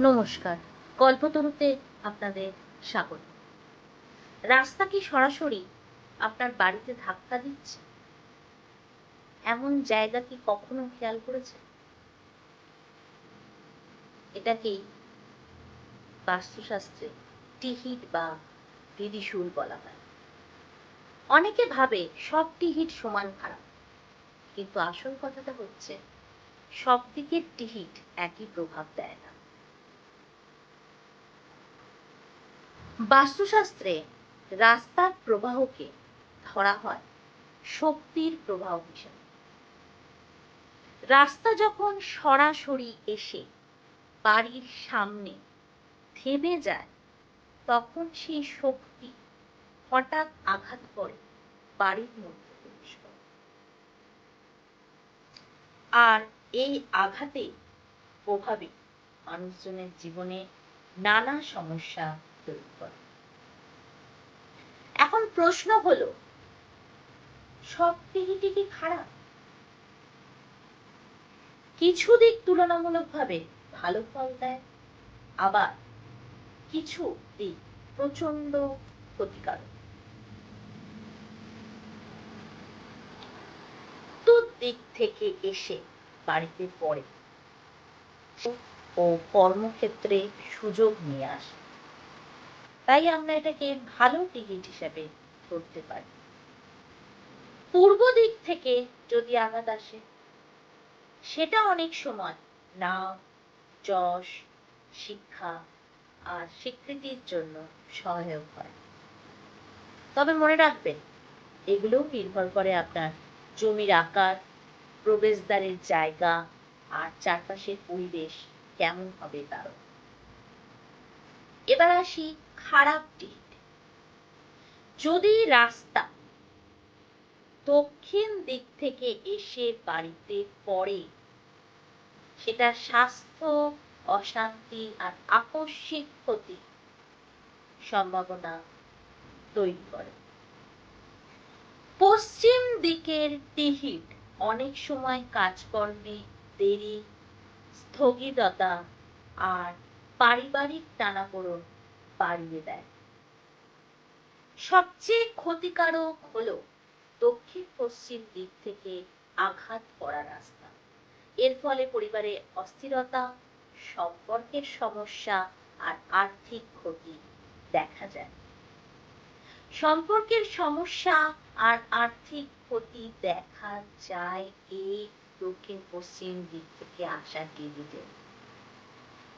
নমস্কার। কল্পতরুতে আপনাদের স্বাগত। রাস্তা কি সরাসরি আপনার বাড়িতে ধাক্কা দিচ্ছে? এমন জায়গা কি কখনো খেয়াল করেছে এটাকেই বাস্তুশাস্ত্রে টিহিট বা দিদিশুল বলা হয়? অনেকে ভাবে সব টিহিট সমান খারাপ, কিন্তু আসল কথাটা হচ্ছে সব দিকের টিহিট একই প্রভাব দেয় না। বাস্তুশাস্ত্রে রাস্তার প্রবাহকে ধরা হয় শক্তির প্রবাহ হিসেবে। রাস্তা যখন সরাসরি এসে বাড়ির সামনে থেমে যায়, তখন সেই শক্তি হঠাৎ আঘাত করে বাড়ির মধ্যে প্রবেশ করে। আর এই আঘাতে প্রভাবে মানুষজনের জীবনে নানা সমস্যা এখন প্রশ্ন হলো, সব টিকিটি কি খারাপ? কিছু দিক তুলনামূলকভাবে ভালো ফল দেয়, আবার কিছু দিক প্রচণ্ড ক্ষতিকারক। দিক থেকে এসে বাড়িতে পড়ে ও কর্মক্ষেত্রে সুযোগ নিয়ে আসে। তাই আমরা এটাকে ভালো টিকিট হিসেবে ধরতে পারি। পূর্ব দিক থেকে যদি আঘাত আসে, সেটা অনেক সময় নাম যশ, শিক্ষা আর স্বীকৃতির জন্য সহায়ক হয়। তবে মনে রাখবেন, এগুলোও নির্ভর করে আপনার জমির আকার, প্রবেশদ্বারের জায়গা আর চারপাশের পরিবেশ কেমন হবে তারও এবার আসি খারাপ দিক। যদি রাস্তা দক্ষিণ দিক থেকে এসে বাড়িতে পড়ে, সেটা স্বাস্থ্য, অশান্তি আর আকস্মিক ক্ষতি সম্ভাবনা তৈরি করে। পশ্চিম দিকের টিহিট অনেক সময় কাজকর্মে দেরি, স্থগিততা আর পারিবারিক টানাপোড়ন বাড়িয়ে দেয়। সবচেয়ে ক্ষতিকারক হলো দক্ষিণ পশ্চিম দিক থেকে আঘাত করা রাস্তা। এর ফলে পরিবারে অস্থিরতা, সম্পর্কের সমস্যা আর আর্থিক ক্ষতি দেখা যায়। সম্পর্কের সমস্যা আর আর্থিক ক্ষতি দেখা যায় এই দক্ষিণ পশ্চিম দিক থেকে আসা টিভিতে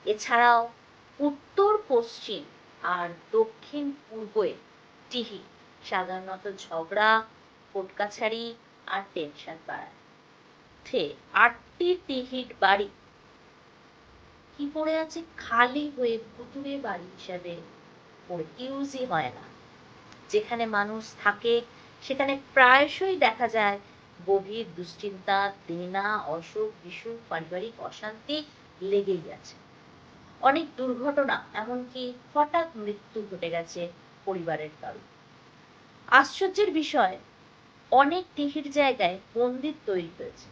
এছাড়াও উত্তর, পশ্চিম আর দক্ষিণ, পূর্বে টিহি, সাধারণত ঝগড়া কোর্ট কাছারি আর টেনশন বাড়ায় থে আটটি টিহিট বাড়ি। কি পড়ে আছে? খালি হয়ে ভুতুরে বাড়ি হিসাবে ইউজই হয় না। যেখানে মানুষ থাকে, সেখানে প্রায়শই দেখা যায় গভীর দুশ্চিন্তা দেনা অসুখ, বিসুখ, পারিবারিক অশান্তি লেগেই আছে। অনেক দুর্ঘটনা, এমনকি হঠাৎ মৃত্যু ঘটে গেছে পরিবারের কারও আশ্চর্যের বিষয়, অনেক টিহির জায়গায় মন্দির তৈরি হয়েছে।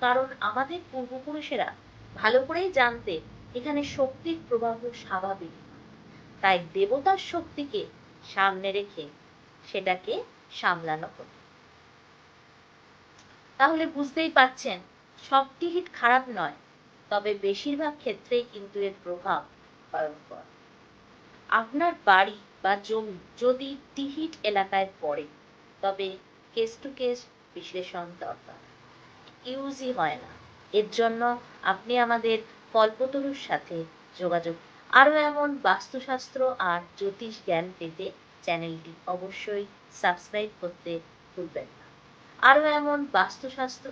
কারণ আমাদের পূর্বপুরুষেরা ভালো করেই জানতে এখানে শক্তির প্রবাহ স্বাভাবিক। তাই দেবতার শক্তিকে সামনে রেখে সেটাকে সামলানো হতো তাহলে বুঝতেই পারছেন, সব টিকিট খারাপ নয় তবে বেশিরভাগ ক্ষেত্রেই কিন্তু এর প্রভাব ভয়ঙ্কর। আপনার বাড়ি বা জমি যদি টিহিট এলাকায় পড়ে, তবে কেস টু কেস বিশ্লেষণ দরকার। ইউজই হয় না। এর জন্য আপনি আমাদের কল্পতরুর সাথে যোগাযোগ। আরও এমন বাস্তুশাস্ত্র আর জ্যোতিষ জ্ঞান পেতে চ্যানেলটি অবশ্যই সাবস্ক্রাইব করতে ভুলবেন না। আরও এমন বাস্তুশাস্ত্র,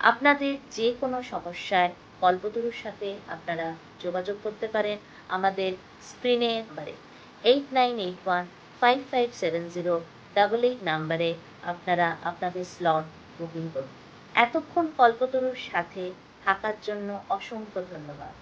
আপনাদের যে কোনো সমস্যায় কল্পতরুর সাথে আপনারা যোগাযোগ করতে পারেন আমাদের স্ক্রিনে নাম্বারে eight nine eight one five five seven zero double eight নাম্বারে আপনারা আপনাদের স্লট বুকিং করুন। এতক্ষণ কল্পতরুর সাথে থাকার জন্য অসংখ্য ধন্যবাদ।